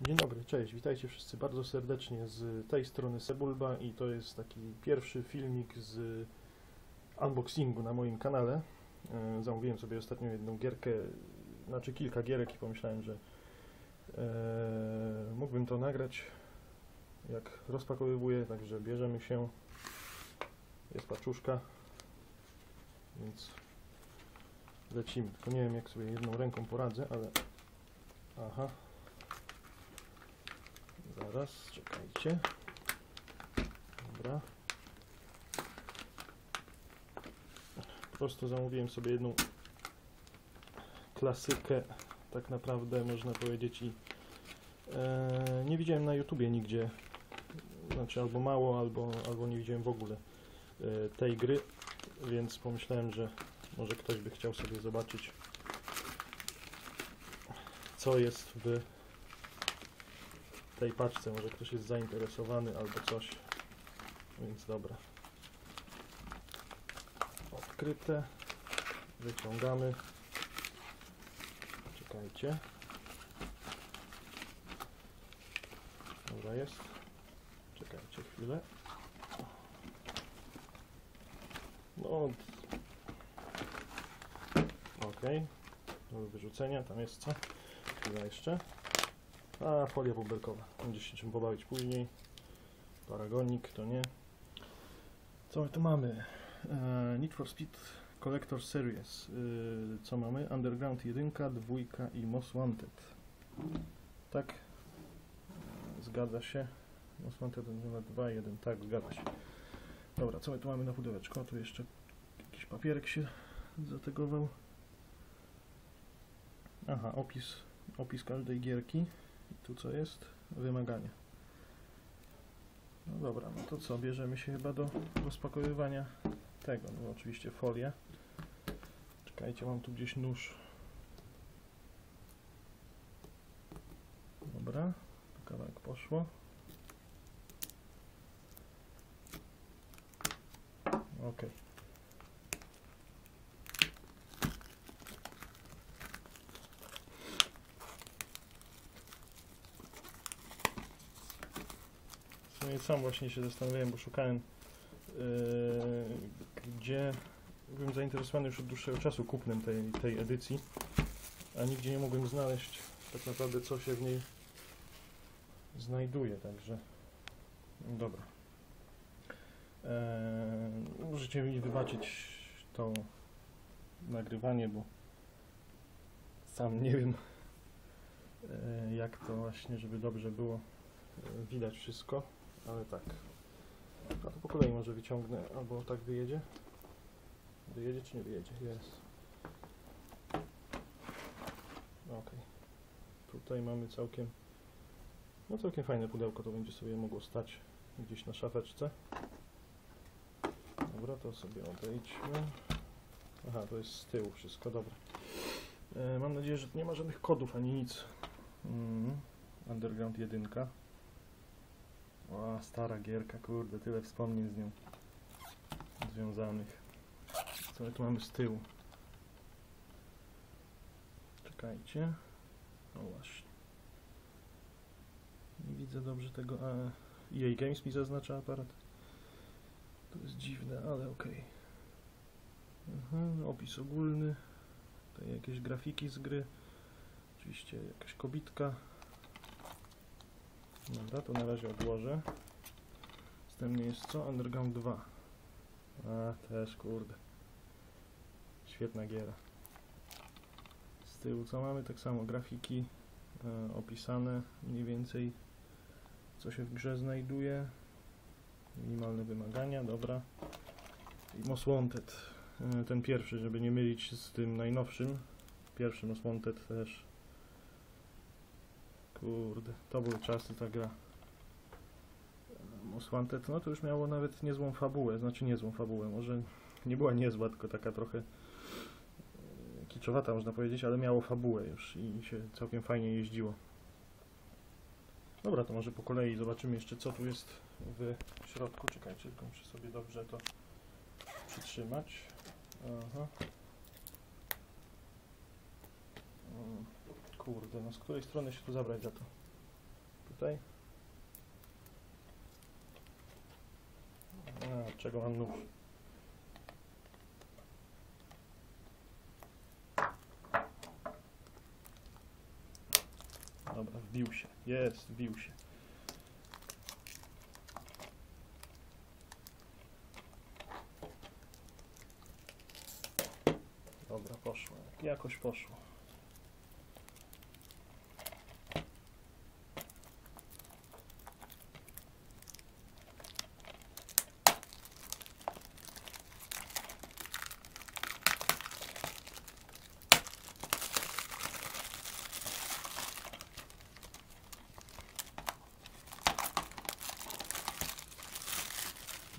Dzień dobry, cześć, witajcie wszyscy bardzo serdecznie z tej strony Sebulba i to jest taki pierwszy filmik z unboxingu na moim kanale. E, Zamówiłem sobie ostatnio jedną gierkę, znaczy kilka gierek i pomyślałem, że e, mógłbym to nagrać jak rozpakowywuję, także bierzemy się. Jest paczuszka, więc lecimy. Tylko nie wiem jak sobie jedną ręką poradzę, ale aha, Zaraz, czekajcie. Dobra. Po prostu zamówiłem sobie jedną klasykę, tak naprawdę można powiedzieć i e, nie widziałem na YouTubie nigdzie, znaczy albo mało, albo, albo nie widziałem w ogóle e, tej gry, więc pomyślałem, że może ktoś by chciał sobie zobaczyć co jest w tej paczce. Może ktoś jest zainteresowany albo coś. Więc dobra. Odkryte. Wyciągamy. Czekajcie. Dobra jest. Czekajcie chwilę. No. Ok. Do wyrzucenia. Tam jest co? Chwila jeszcze. A, folia bubelkowa. Będzie się czym pobawić później. Paragonik, to nie. Co my tu mamy? E, Need for Speed Collector Series. E, co mamy? Underground 1, 2 i Most Wanted. Tak? Zgadza się. Most Wanted 2, 1. Tak, zgadza się. Dobra, co my tu mamy na pudełeczko? Tu jeszcze jakiś papierek się zategował. Aha, opis, opis każdej gierki. Tu co jest? Wymagania. No dobra, no to co? Bierzemy się chyba do rozpakowywania tego. No oczywiście folia. Czekajcie, mam tu gdzieś nóż. Dobra, kawałek poszło. Ok. W sumie sam właśnie się zastanawiałem, bo szukałem yy, gdzie byłem zainteresowany już od dłuższego czasu kupnem tej, tej edycji, a nigdzie nie mogłem znaleźć tak naprawdę co się w niej znajduje, także dobra. Eee, możecie mi wybaczyć to nagrywanie, bo sam nie wiem e, jak to właśnie, żeby dobrze było e, widać wszystko, ale tak. A to po kolei może wyciągnę, albo tak wyjedzie. Wyjedzie czy nie wyjedzie? Jest. Ok. Tutaj mamy całkiem, no całkiem fajne pudełko, to będzie sobie mogło stać gdzieś na szafeczce. Dobra, to sobie odejdźmy. Aha, to jest z tyłu wszystko, dobra. E, mam nadzieję, że nie ma żadnych kodów ani nic. Mm. Underground 1. O, stara gierka, kurde, tyle wspomnień z nią związanych. Co my tu mamy z tyłu? Czekajcie. O właśnie. Nie widzę dobrze tego. A, EA Games mi zaznacza aparat. To jest dziwne, ale okej. Mhm, opis ogólny. Tutaj jakieś grafiki z gry. Oczywiście jakaś kobitka. Dobra, to na razie odłożę. Następnie jest co? Underground 2. A, też kurde. Świetna giera. Z tyłu co mamy? Tak samo grafiki e, opisane mniej więcej co się w grze znajduje. Minimalne wymagania, dobra. I Most Wanted. E, ten pierwszy, żeby nie mylić z tym najnowszym. Pierwszy Most Wanted też Kurde, to były czasy ta gra. Most Wanted, no to już miało nawet niezłą fabułę, znaczy niezłą fabułę, może nie była niezła, tylko taka trochę e, kiczowata można powiedzieć, ale miało fabułę już i się całkiem fajnie jeździło. Dobra, to może po kolei zobaczymy jeszcze co tu jest w środku. Czekajcie, tylko muszę sobie dobrze to przytrzymać. Aha. Kurde, no z której strony się tu zabrać za to? tutaj. A, czego mam nóż? Dobra, wbił się. Jest, wbił się. Dobra, poszło. Jakoś poszło.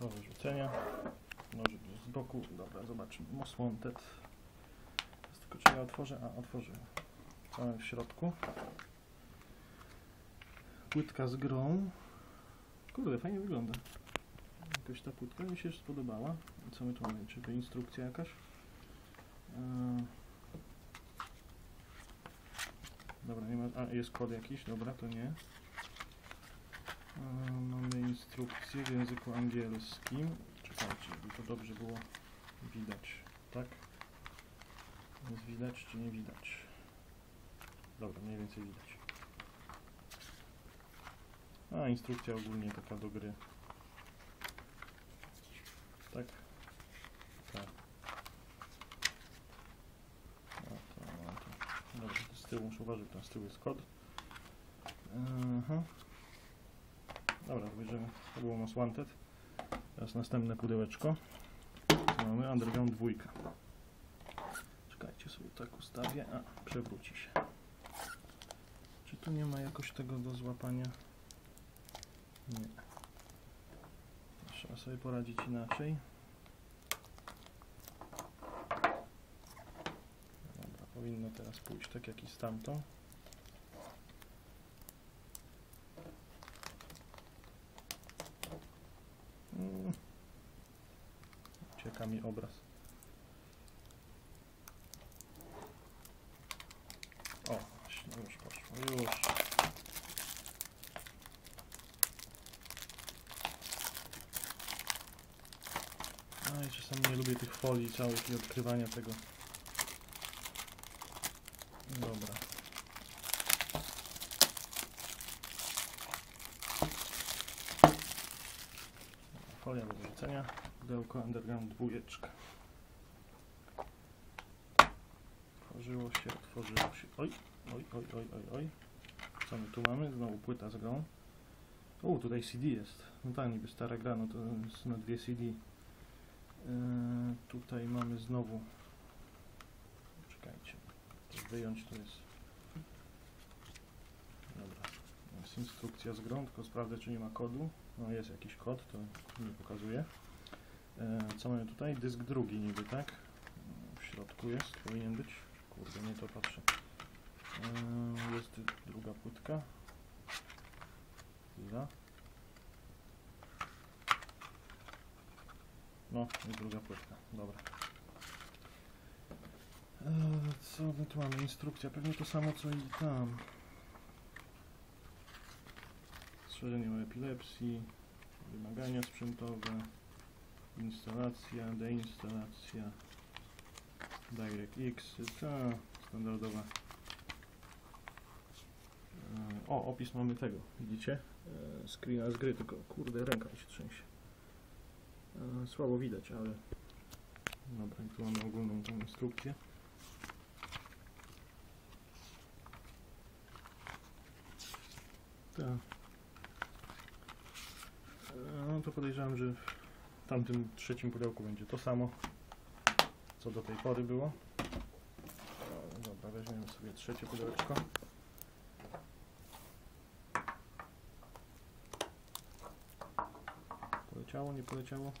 Do wyrzucenia. Dobra, zobaczymy. Most Wanted. Tylko czy ja otworzę? A, otworzyłem. Mamy w środku? Płytka z grą. Kurde, fajnie wygląda. Jakoś ta płytka mi się spodobała. Co my tu mamy? Czy to instrukcja jakaś? Eee. Dobra, nie ma. A, jest kod jakiś, dobra, to nie. Eee, Mamy instrukcję w języku angielskim. Czekajcie, żeby to dobrze było widać, tak? Jest widać czy nie widać? Dobra, mniej więcej widać. A, instrukcja ogólnie taka do gry. Tak? Tak. No to, no to. Dobra, z tyłu muszę uważać, tam z tyłu jest kod. Aha. Dobra, to bierzemy. To było Most Wanted. Teraz następne pudełeczko. Mamy Underground 2. Czekajcie, sobie tak ustawię. A, przewróci się. Czy tu nie ma jakoś tego do złapania? Nie. Trzeba sobie poradzić inaczej. Dobra, powinno teraz pójść tak jak i z tamtą. Mm. Ucieka mi obraz. O, właśnie, już poszło, już. No i czasami nie lubię tych folii całych i odkrywania tego. Dobra. Folia do wyrzucenia. Pudełko Underground dwójeczka. Otworzyło się, otworzyło się. Oj, oj, oj, oj, oj, oj. Co my tu mamy? Znowu płyta z grą. O, tutaj CD jest. No tak, niby stara gra, no to jest na dwie CD. Eee, tutaj mamy znowu. Czekajcie. Wyjąć to jest. Dobra. Jest instrukcja z grą, tylko sprawdzę czy nie ma kodu. No jest jakiś kod, to nie pokazuje. E, co mamy tutaj? Dysk drugi niby, tak? W środku jest, powinien być. Kurde, nie to patrzę. E, jest druga płytka. Chwila. No, jest druga płytka, dobra. E, co my tu mamy? Instrukcja, pewnie to samo co i tam. Strzeżenie o epilepsji, wymagania sprzętowe, instalacja, deinstalacja, DirectX, ta standardowa. E, O, opis mamy tego, widzicie? E, Screena z gry, tylko kurde, ręka mi się trzęsie. E, Słabo widać, ale dobra, tu mamy ogólną tą instrukcję. Tak. No to podejrzewam, że tamtym trzecim pudełku będzie to samo, co do tej pory było. Dobra, weźmiemy sobie trzecie pudełeczko. Poleciało, nie poleciało?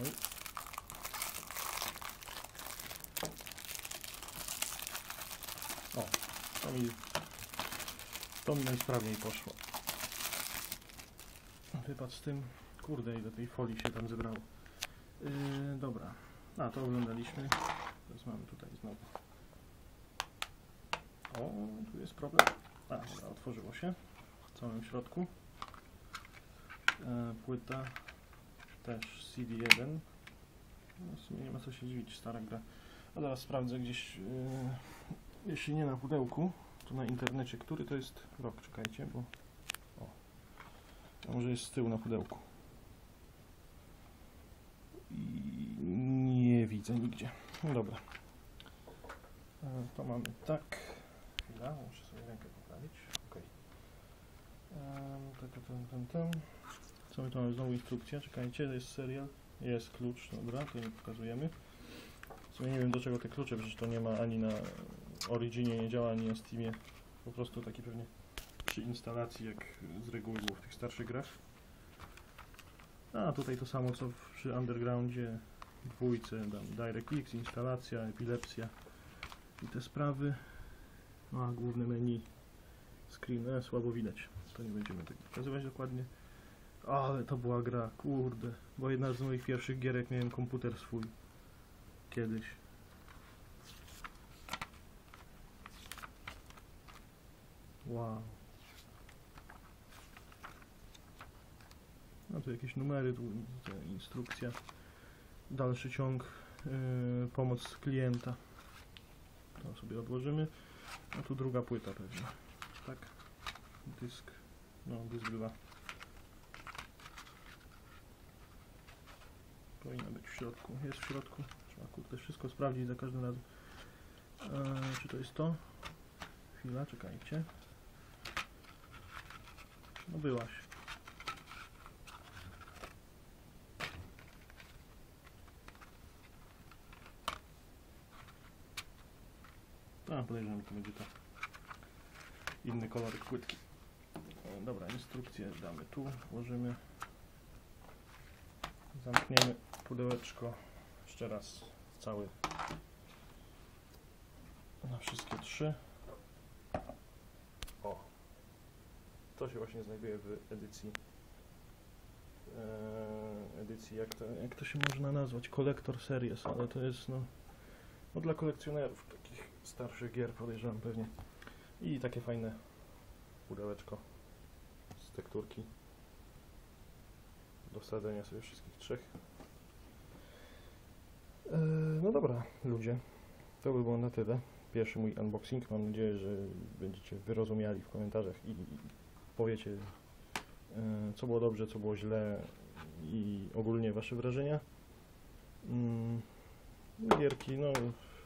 Oj. O, to mi, to mi najsprawniej poszło. Wypad z tym, kurde ile tej folii się tam zebrało. Yy, dobra, a to oglądaliśmy. Teraz mamy tutaj znowu. O, tu jest problem. A, dobra, otworzyło się w całym środku. E, płyta też CD1. No, w sumie nie ma co się dziwić, stara gra. A zaraz sprawdzę gdzieś, e, jeśli nie na pudełku, to na internecie, który to jest rok, czekajcie, bo... O, a może jest z tyłu na pudełku. I nie widzę nigdzie. No dobra. E, To mamy tak. Chwila, muszę sobie rękę poprawić. Okej. Em, tak, tak, tak, tak. Co my tu mamy? Znowu instrukcja. Czekajcie, jest serial. Jest klucz, dobra, to nie pokazujemy. W sumie nie wiem do czego te klucze, przecież to nie ma ani na Originie, nie działa, ani na Steamie. Po prostu taki pewnie przy instalacji, jak z reguły było w tych starszych grach. A tutaj to samo co przy Undergroundzie, dwójce, tam DirectX, instalacja, epilepsja i te sprawy. No a główne menu, screen, e, słabo widać. To nie będziemy tego pokazywać dokładnie. Ale to była gra, kurde. Bo jedna z moich pierwszych gierek miałem komputer swój. Kiedyś. Wow. No tu jakieś numery, tu instrukcja. Dalszy ciąg, yy, pomoc klienta. To sobie odłożymy. A tu druga płyta pewnie. Tak. Dysk. No, dysk 2. Powinna być w środku. Jest w środku. Trzeba kurde wszystko sprawdzić za każdym razem. Eee, czy to jest to? Chwila, czekajcie. No byłaś. A, podejrzewam, to będzie to. Inny kolor płytki. E, Dobra, instrukcję damy tu, włożymy. Zamkniemy pudełeczko jeszcze raz cały na wszystkie trzy. O! To się właśnie znajduje w edycji e, edycji, jak to, jak to się można nazwać? Collector Series, ale to jest no, no dla kolekcjonerów takich starszych gier podejrzewam pewnie. I takie fajne pudełeczko z tekturki do wsadzenia sobie wszystkich trzech. Eee, no dobra, ludzie. To by było na tyle. Pierwszy mój unboxing. Mam nadzieję, że będziecie wyrozumiali w komentarzach i, i powiecie, e, co było dobrze, co było źle i ogólnie wasze wrażenia. Mm, gierki, no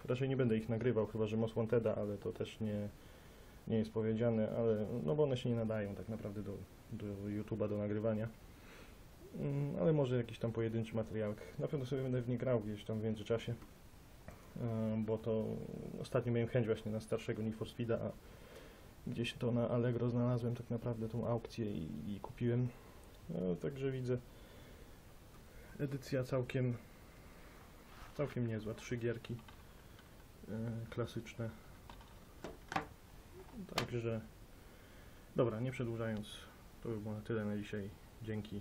raczej nie będę ich nagrywał, chyba że Most Wanteda, ale to też nie, nie jest powiedziane, ale no bo one się nie nadają tak naprawdę do, do YouTube'a, do nagrywania. Mm, ale może jakiś tam pojedynczy materiałek. Na pewno sobie będę w nie grał gdzieś tam w międzyczasie, e, bo to ostatnio miałem chęć właśnie na starszego Need for Speeda, a gdzieś to na Allegro znalazłem tak naprawdę tą aukcję i, i kupiłem. No, także widzę edycja całkiem całkiem niezła, trzy gierki e, klasyczne. Także dobra, nie przedłużając, to by było na tyle na dzisiaj. Dzięki.